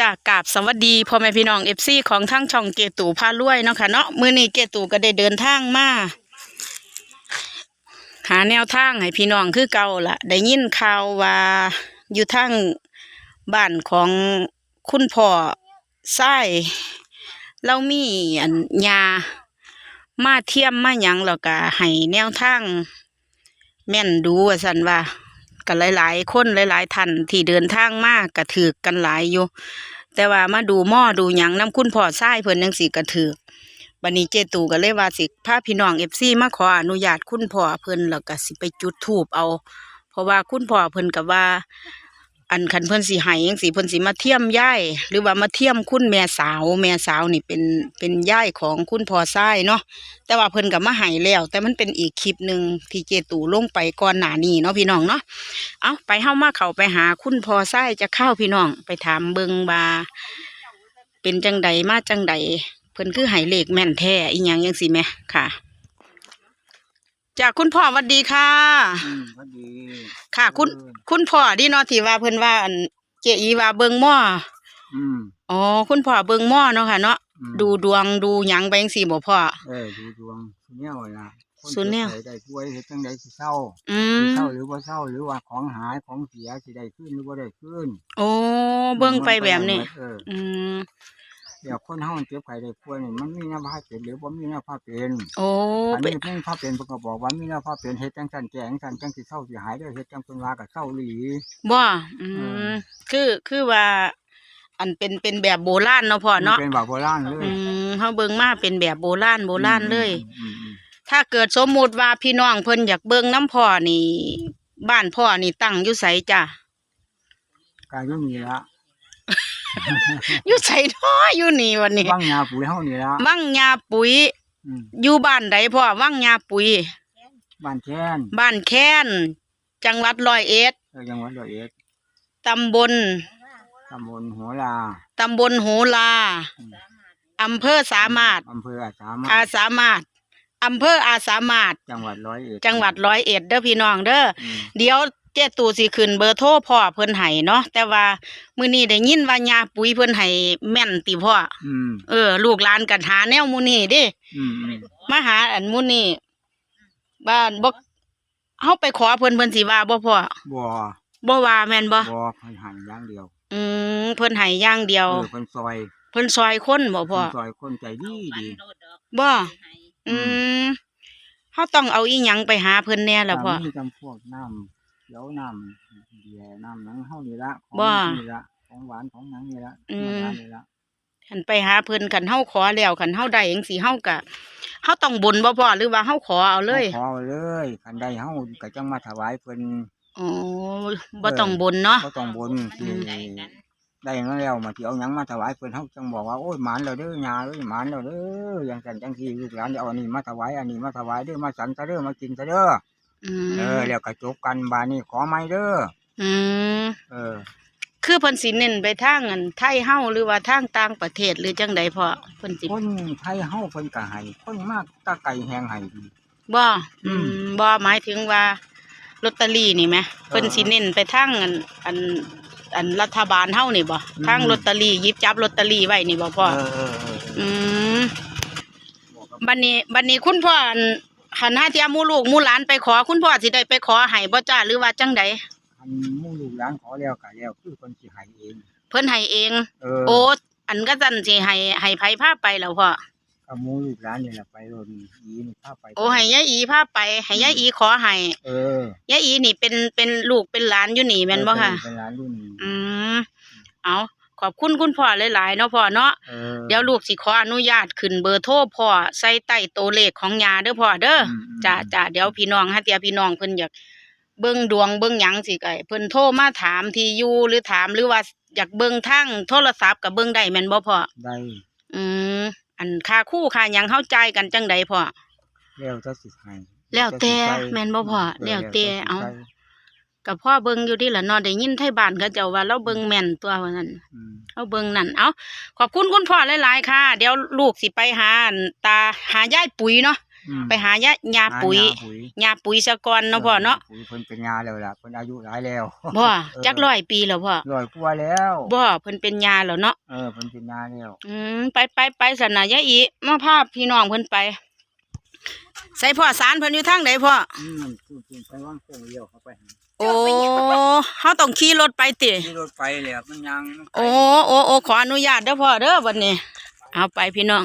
จากกาบสวัสดีพ่อแม่พี่น้องเอฟซีของทั้งช่องเกตูพารวยเนาะค่ะเนาะมือนี้เกตูก็ได้เดินทางมาหาแนวทางให้พี่น้องคือเก่าล่ะได้ยินข่าวว่าอยู่ทางบ้านของคุณพ่อทรายเรามีอันยามาเทียมมาหยังแล้วก็ให้แนวทางแม่นดูว่าซั่นว่า กันหลาย ๆ คนหลายๆท่านที่เดินทางมากกระถือกันหลายอยู่ แต่ว่ามาดูหม้อดูหยังน้ำคุณพ่อทรายเพิ่นยังสิกระถือบันนี้เจตูก็เลยว่าสิพาพี่น้องเอฟซีมาขออนุญาตคุณพ่อเพิ่นแล้วก็สิไปจุดถูบเอา เพราะว่าคุณพ่อเพิ่นกับว่า อันคันเพิ่นสิให้จังสิเพิ่นสิมาเทียมย่ายหรือว่ามาเทียมคุณแม่สาวแม่สาวนี่เป็นเป็นย่ายของคุณพ่อทรายเนาะแต่ว่าเพิ่นก็มาให้แล้ว แต่มันเป็นอีกคลิปหนึ่งที่เจตูลงไปก่อนหน้านี้เนาะพี่น้องเนาะเอาไปเฮามาเขาไปหาคุณพ่อไส้จะเข้าพี่น้องไปถามเบิงบาเป็นจังใดมาจังใดเพิ่นคือให้เลขแม่นแท้อีหยังยังสิแม่ค่ะ จากคุณพ่อหวัดดีค่ะ อืมพอดีค่ะ คุณเออคุณพ่อดีเนาะที่ว่าเพิ่นว่าอันเจอีว่าเบิงหม้ออืมอ๋อคุณพ่อเบิงหม้อเนาะค่ะเนาะอืมดูดวงดูหยังไปจังซี่บ่พ่อ เออดูดวงสุแนวนะคนสุแนวเจ็บไข้ได้ป่วยเฮ็ดจังไดสิเศร้าอืสิมเศร้าหรือบ่เศร้าหรือว่าของหายของเสียสิได้ขึ้นหรือบ่ได้ขึ้นโอ้เบิ่งไปแบบนี้ เอออืม เดี๋ยวคนเฮามันเจ็บไข้ได้ป่วยนี่มันมีแนวพาเป็นหรือบ่มีแนวพาเป็นโอ้อันเป็นี้นเพิ่นพาเป็นเพิ่นก็บอกว่ามีแนวพาเป็นเฮ็ดจังซั่นแจ้งซั่นจังสิเศร้าสิหายเด้อเฮ็ดจังเพิ่นว่าก็เศร้าอีหลี บ่อืเอมอคือคือว่า อันเป็นเป็นแบบโบราณเนาะพ่อเนาะเป็นแบบโบราณเลยอืมเฮาเบิ่งมาเป็นแบบโบราณโบราณเลย อืมอืมถ้าเกิดสมมุติว่าพี่น้องเพิ่นอยากเบิ่งน้ำพ่อนี่ บ้านพ่อนี่ตั้งอยู่ไสจ้ะ กายอยู่นี่ละ อยู่ไสท้ออยู่นี่วันนี้บางยาปุ๋ยเฮานี่ละวังยาปุ๋ย อืมอยู่บ้านใดพ่อวังยาปุ๋ย บ้านแค้นบ้านแค้น จังหวัดร้อยเอ็ดเออจังหวัดร้อยเอ็ดตำบล ตำบลหัวลาตำบลโหลาอำเภอสามารถ อำเภออาสามารอาถสามารถอำเภออาสามารถ จังหวัดร้อยเอ็ดจังหวัดร้อยเอ็ดเด้อพี่น้องเด้อ อืมเดี๋ยว เจ๊ตูสิขึ้นเบอร์โทรพ่อเพิ่นให้เนาะแต่ว่ามื้อนี้ได้ยินว่ายาปุ๋ยเพิ่นให้แม่นติพ่ออืมเออ ลูกหลานกันหาแนวมื้อนี้เด้อืมอืมมาหาอันมื้อนี้บ้านบ่เฮาไปขอเพิ่นเพิ่นสิว่าบ่พ่อบ่บ่ว่าแม่นบ่บ่เพิ่นหันอย่างเดียว อืมเพิ่นให้อย่างเดียวเออเพิ่นซอยเพิ่นซอยคนบ่พ่อเพิ่นซอยคนใจดีดีบ่อืมเฮาต้องเอาอีหยังไปหาเพิ่นแน่ล่ะพ่อมีจำพวกน้ำเขียวน้ำเบียร์น้ำหนังเฮานี่ละของบ่นี่ละของหวานของหนังนี่ละอืม ธรรดานี่ละคันไปหาเพิ่นคันเฮาขอแล้วคันเฮาได้จังซี่เฮาก็เฮาต้องบนบ่พ่อหรือว่าเฮาขอเอาเลยขอเลยคันใดเฮาก็จังมาถวายเพิ่น อ๋อบ่ต้องบนเนาะบ่ต้องบนสิได้มาแล้วมาสิเอาหยังมาถวายเพิ่นเฮาจังบอกว่าโอ้ยหมานแล้วเด้อยาเอ้ยหมานแล้วเด้ออย่างซั่นจังซี่ลูกหลานเอาอันนี้มาถวายอันนี้มาถวายเด้อมาสันซะเด้อมากินซะเด้อ อืมเออแล้วก็จบกันบานนี้ขอไม่เด้ออืมเออ คือเพิ่นสิเน้นไปทางอันไทยเฮาหรือว่าทางต่างประเทศหรือจังใดพ่อเพิ่นสิคนไทยเฮาเพิ่นก็ให้คนมากตะไก่แหงให้ดี บ่อือืมมบ่หมายถึงว่าลอตเตอรี่นี่แหมเพิ่นสิเน้นไปทางอันอันอันรัฐบาลเฮานี่บ่ทางลอตเตอรี่หยิบจับลอตเตอรี่ไว้นี่บ่พ่อเออเออเอออืม บอกกับบัดนี้บัดนี้คุณพ่ออั่น หันหาเทียมูลูกมูหลานไปขอคุณพ่อสิได้ไปขอให้บ่จ้าหรือว่าจังใดอันหมู่ลูกหลานขอแล้วก็แล้วคือคนสิให้เอง เพิ่นให้เอง เออโอ้อันก็จันสิให้ให้ไผพาไปแล้วพ่อกับหมู่ลูกหลานนี่แหละไปโดนอีนี่พาไปโอ้ให้ยายอีพาไปให้ยายอีขอให้เออยายอีนี่เป็นเป็นลูกเป็นหลานอยู่นี่แม่นบ่ค่ะ เป็นหลานรุ่นอืมเอา ขอบคุณคุณพ่อหลายๆเนาะพ่อเนาะเออเดี๋ยวลูกสิขออนุญาตขึ้นเบอร์โทรพ่อใส่ใต้ตัวเลขของยาเด้อพ่อเด้ออืม จ้าจ้าเดี๋ยวพี่น้องฮะเตียพี่น้องเพิ่นอยากเบิ่งดวงเบิ่งหยังสิก็ให้เพิ่นโทรมาถามที่อยู่หรือถามหรือว่าอยากเบิ่งทางโทรศัพท์ก็เบิ่งได้แม่นบ่พ่อได้อืมอันค่าคู่ค่าหยังเฮาจ่ายกันจังใดพ่อแล้วจะสิให้แล้วแต่จะสิใส่แม่นบ่พ่อแล้วแต่จะสิเอา ใส่ก็พ่อเบิ่งอยู่ดิล่ะเนาะได้ยินไทบ้านเขาเจ้าว่าเราเบิ่งแม่นตัวว่านั้นอืมเอาเบิ่งนั่นเอาขอบคุณคุณพ่อหลายๆค่ะ เดี๋ยวลูกสิไปหาอั่นตาหายายปุ๋ยเนาะอืมไปหายายาปุ๋ยหาปุ๋ยยาปุ๋ยซะก่อนเนาะพ่อเนาะปุ๋ยเพิ่นเป็นยาแล้วล่ะเพิ่นอายุหลายแล้วบ่จักร้อยปีแล้วพ่อร้อยกว่าแล้วบ่เพิ่นเป็นยาแล้วเนาะเออเพิ่นเป็นยาแล้วอืมไปไปไปสนะยายอีมาพาพี่น้องเพิ่นไป ใส่พ่อสารเพิ่นอยู่ทางใดพ่อ อืมขึ้นขึ้นไปว่างโป่งเดียวเข้าไปหั่นโอ้เฮาต้องขี่รถไปติขี่รถไปแล้วมันยังมันไกล โอ้โอ้โอ้ขออนุญาตเด้อพ่อเด้อวันนี้ เอาไปพี่น้อง